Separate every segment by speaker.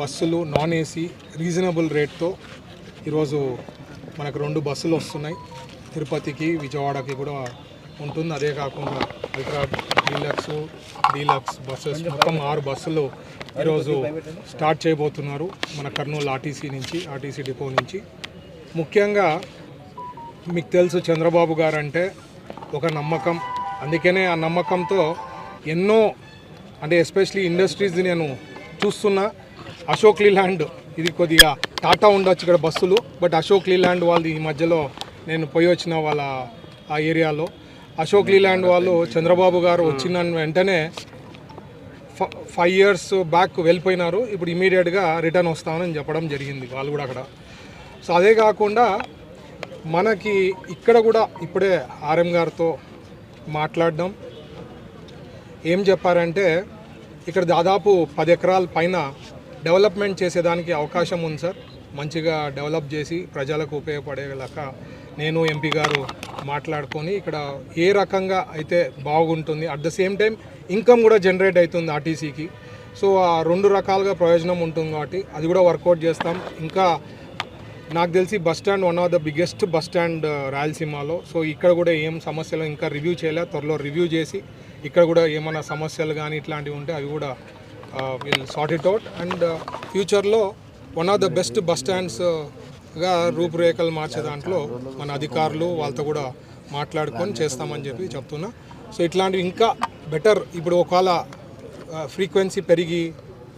Speaker 1: బస్సులు non AC reasonable రేట్తో ఈరోజు మనకు రెండు బస్సులు వస్తున్నాయి. తిరుపతికి విజయవాడకి కూడా ఉంటుంది. అదే కాకుండా అల్ట్రా డీలక్స్ డీలక్స్ బస్సెస్. మొత్తం ఆరు బస్సులు ఈరోజు స్టార్ట్ చేయబోతున్నారు మన కర్నూలు ఆర్టీసీ నుంచి ఆర్టీసీ డిపో నుంచి. ముఖ్యంగా మీకు తెలుసు చంద్రబాబు గారు అంటే ఒక నమ్మకం. అందుకనే ఆ నమ్మకంతో ఎన్నో అంటే ఎస్పెషలీ ఇండస్ట్రీస్ నేను చూస్తున్నా. అశోక్ లీలాండ్. ఇది కొద్దిగా టాటా ఉండొచ్చు ఇక్కడ బస్సులు బట్ అశోక్ లీలాండ్ వాళ్ళది ఈ మధ్యలో నేను పోయి వచ్చిన వాళ్ళ ఆ ఏరియాలో. అశోక్ లీలాండ్ వాళ్ళు చంద్రబాబు గారు వచ్చిన వెంటనే ఫైవ్ ఇయర్స్ బ్యాక్ వెళ్ళిపోయినారు. ఇప్పుడు ఇమీడియట్గా రిటర్న్ వస్తామని చెప్పడం జరిగింది వాళ్ళు కూడా అక్కడ. సో అదే కాకుండా మనకి ఇక్కడ కూడా ఇప్పుడే ఆర్ఎం గారితో మాట్లాడడం. ఏం చెప్పారంటే ఇక్కడ దాదాపు పది ఎకరాల పైన డెవలప్మెంట్ చేసేదానికి అవకాశం ఉంది సార్. మంచిగా డెవలప్ చేసి ప్రజలకు ఉపయోగపడేలాగా నేను ఎంపీ గారు మాట్లాడుకొని ఇక్కడ ఏ రకంగా అయితే బాగుంటుంది at the same time income కూడా జనరేట్ అవుతుంది ఆర్టీసీకి సో ఆ రెండు రకాలుగా ప్రయోజనం ఉంటుంది కాబట్టి అది కూడా వర్కౌట్ చేస్తాం. ఇంకా నాకు తెలిసి bus stand one of the biggest bus stand రాయలసీమలో. సో ఇక్కడ కూడా ఏం సమస్యలు ఇంకా రివ్యూ చేయలే. త్వరలో రివ్యూ చేసి ఇక్కడ కూడా ఏమైనా సమస్యలు కానీ ఇట్లాంటివి ఉంటే అవి కూడా will sort it out and ఫ్యూచర్లో one of the best bus స్టాండ్స్గా రూపురేఖలు మార్చే దాంట్లో మన అధికారులు వాళ్ళతో కూడా మాట్లాడుకొని చేస్తామని చెప్పి చెప్తున్నా. సో ఇట్లాంటివి ఇంకా బెటర్ ఇప్పుడు ఒకవేళ uh, ఫ్రీక్వెన్సీ పెరిగి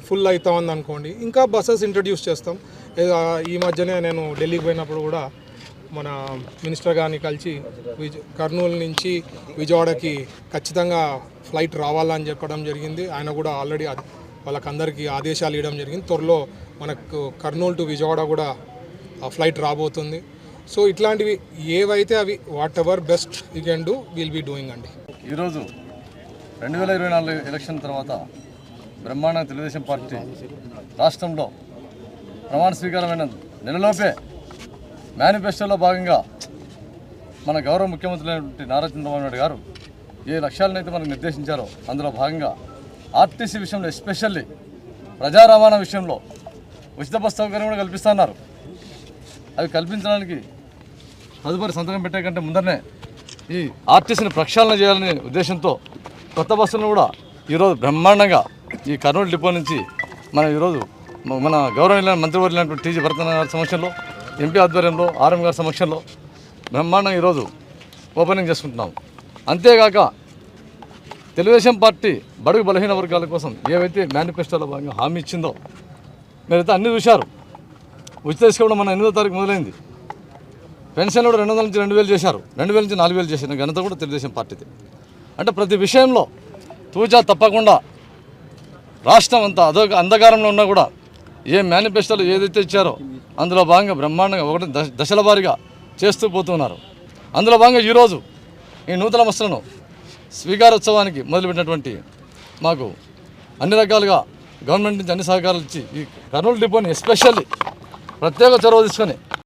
Speaker 1: ఫుల్ అవుతా ఉంది అనుకోండి ఇంకా బస్సెస్ ఇంట్రడ్యూస్ చేస్తాం. ఈ మధ్యనే నేను ఢిల్లీకి పోయినప్పుడు కూడా మన మినిస్టర్ గారిని కలిసి విజ కర్నూలు నుంచి విజయవాడకి ఖచ్చితంగా ఫ్లైట్ రావాలని చెప్పడం జరిగింది. ఆయన కూడా ఆల్రెడీ అది వాళ్ళకందరికీ ఆదేశాలు ఇవ్వడం జరిగింది. త్వరలో మనకు కర్నూలు టు విజయవాడ కూడా ఆ ఫ్లైట్ రాబోతుంది. సో ఇట్లాంటివి ఏవైతే అవి whatever best you can do will be doing అండి.
Speaker 2: ఈరోజు రెండు వేల ఇరవై నాలుగు ఎలక్షన్ తర్వాత బ్రహ్మాండ తెలుగుదేశం పార్టీ రాష్ట్రంలో ప్రమాణ స్వీకారమైన నెలలోపే మేనిఫెస్టోలో భాగంగా మన గౌరవ ముఖ్యమంత్రి అయినటువంటి నారా చంద్రబాబు నాయుడు గారు ఏ లక్ష్యాలనైతే మనకు నిర్దేశించారో అందులో భాగంగా ఆర్టీసీ విషయంలో ఎస్పెషల్లీ ప్రజా రవాణా విషయంలో ఉచిత బస్ సౌకర్యం కూడా కల్పిస్తున్నారు. అవి కల్పించడానికి తదుపరి సంతకం పెట్టే కంటే ముందరనే ఈ ఆర్టీసీని ప్రక్షాళన చేయాలనే ఉద్దేశంతో కొత్త బస్సులను కూడా ఈరోజు బ్రహ్మాండంగా ఈ కర్నూలు డిపో నుంచి మనం ఈరోజు మన గౌరవనీయ మంత్రివర్యులైనటువంటి టీజీ భరతనారాయణ గారి సమక్షంలో ఎంపీ ఆధ్వర్యంలో ఆర్ఎం గారి సమక్షంలో బ్రహ్మాండంగా ఈరోజు ఓపెనింగ్ చేసుకుంటున్నాం. అంతేగాక తెలుగుదేశం పార్టీ బడుగు బలహీన వర్గాల కోసం ఏవైతే మేనిఫెస్టోలో భాగంగా హామీ ఇచ్చిందో మీరైతే అన్ని చూశారు. ఉచిత తీసుకోవడం మన ఎనిమిదో తారీఖు మొదలైంది. పెన్షన్ కూడా రెండు వందల నుంచి రెండు వేలు చేశారు. రెండు వేల నుంచి నాలుగు వేలు చేసిన ఘనత కూడా తెలుగుదేశం పార్టీది. అంటే ప్రతి విషయంలో తూచా తప్పకుండా రాష్ట్రం అంతా అదో అంధకారంలో ఉన్నా కూడా ఏ మేనిఫెస్టోలు ఏదైతే ఇచ్చారో అందులో భాగంగా బ్రహ్మాండంగా ఒకటి దశ దశల వారీగా చేస్తూ పోతున్నారు. అందులో భాగంగా ఈరోజు ఈ నూతన వస్తువులను స్వీకారోత్సవానికి మొదలుపెట్టినటువంటి మాకు అన్ని రకాలుగా గవర్నమెంట్ నుంచి అన్ని సహకారాలు ఇచ్చి ఈ కర్నూలు డిపోని ఎస్పెషల్లీ ప్రత్యేక చొరవ తీసుకొని